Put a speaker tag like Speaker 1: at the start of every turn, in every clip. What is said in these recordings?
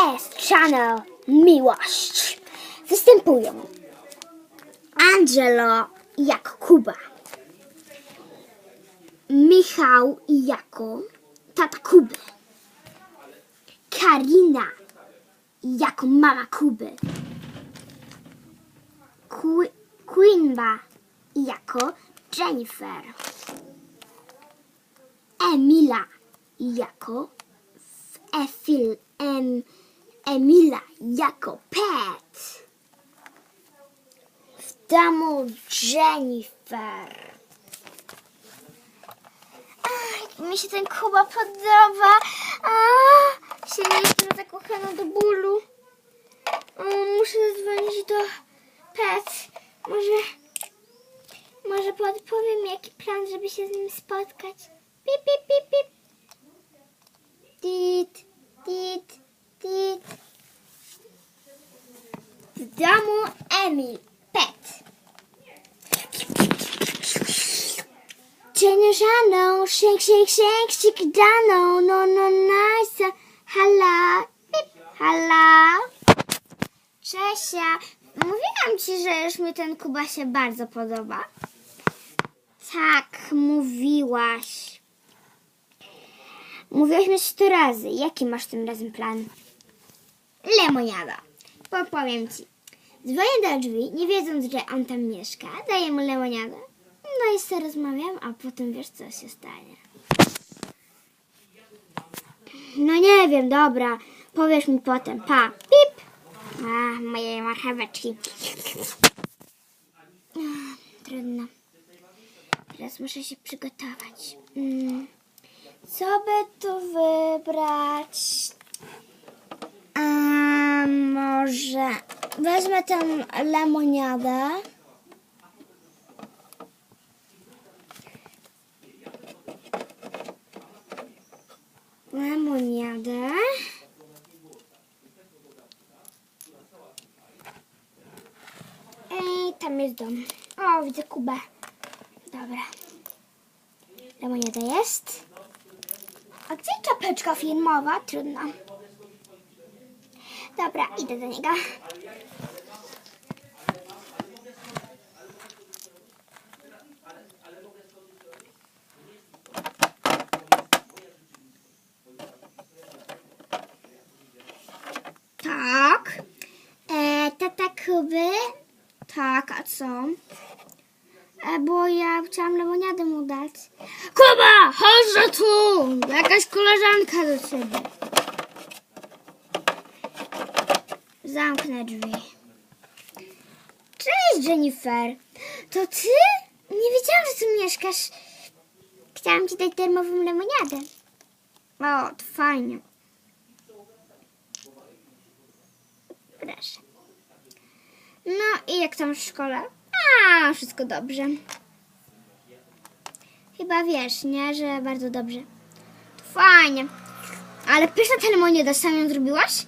Speaker 1: S Channel Miłość. Występują Angelo jak Kuba, Michał jako tata Kuby, Karina jako mama Kuby, Qu- Queenba jako Jennifer, Emila jako Efil, em, Emila jako Pet. W domu Jennifer. Ach, mi się ten Kuba podoba. A, się nie jestem zakochana do bólu. O, muszę zadzwonić do Pet. Może, może podpowiem jaki plan, żeby się z nim spotkać. Pip, pip, pip, pip. Tit, tit, tit. W domu Emil, pet. Cienie żaną, shake, shake, shake, shake daną, no, no, nice. Hala, pip, hala. Czesia, mówiłam ci, że już mi ten Kuba się bardzo podoba. Tak, mówiłaś. Mówiłaś mi sto razy. Jaki masz tym razem plan? Lemoniada. Popowiem ci. Dzwonię do drzwi, nie wiedząc, że on tam mieszka. Daję mu lemoniadę. No i sobie rozmawiam, a potem wiesz, co się stanie. No nie wiem, dobra. Powiesz mi potem. Pa. Pip. A, moje marcheweczki. Trudno. Teraz muszę się przygotować. Mm. Co by tu wybrać? A może wezmę tę lemoniadę. Lemoniadę. Ej, tam jest dom. O, widzę Kubę. Dobra. Lemoniada jest. A gdzie czapeczka filmowa? Trudno. Dobra, idę do niego. Tak. E, tata Kuby. Tak, a co? E, bo ja chciałam lemoniadę mu dać. Kuba, chodź tu! Jakaś koleżanka do ciebie. Zamknę drzwi. Cześć, Jennifer. To ty? Nie wiedziałam, że tu mieszkasz. Chciałam ci dać termową lemoniadę. O, to fajnie. Proszę. No i jak tam w szkole? A, wszystko dobrze. Chyba wiesz, nie? Że bardzo dobrze. To fajnie. Ale pyszna ta lemoniada, sam ją zrobiłaś?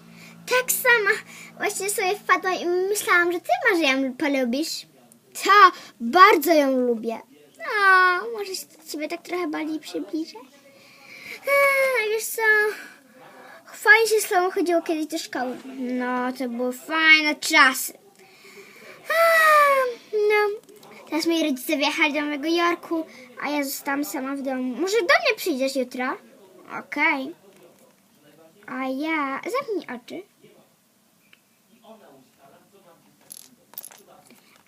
Speaker 1: Tak sama. Właśnie sobie wpadła i myślałam, że ty może ją polubisz. Ta, bardzo ją lubię. No, może się do ciebie tak trochę bardziej przybliżę. A, wiesz co? Fajnie się z tobą chodziło kiedyś do szkoły. No, to były fajne czasy. A, No, teraz moi rodzice wyjechali do Nowego Jorku, a ja zostałam sama w domu. Może do mnie przyjdziesz jutro? Okej. A ja... Zamknij oczy.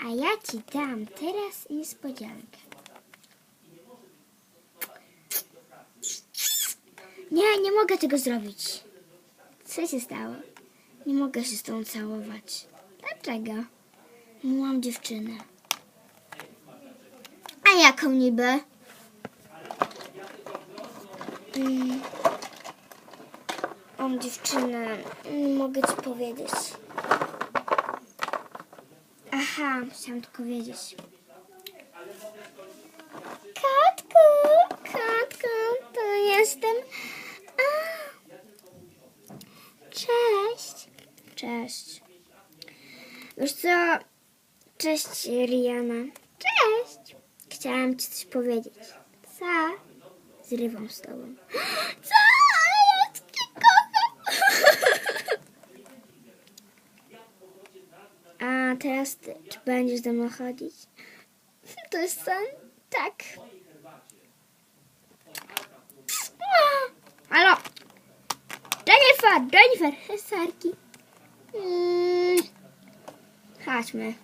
Speaker 1: A ja ci dam teraz niespodziankę. Nie, nie mogę tego zrobić. Co się stało? Nie mogę się z tą całować. Dlaczego? Mam dziewczynę. A jaką niby? Mm. Mam dziewczynę. Mogę ci powiedzieć. Aha, chciałam tylko wiedzieć. Katku, katku, to jestem. A. Cześć. Cześć. Wiesz co? Cześć, Riana. Cześć. Chciałam ci coś powiedzieć. Co? Zrywam z tobą. Co? Ale ja cię kocham. Teraz ty. Czy będziesz ze mną chodzić? To jest sen? Tak. Halo? Jennifer, Jennifer, Sarki. Mm. Chodźmy.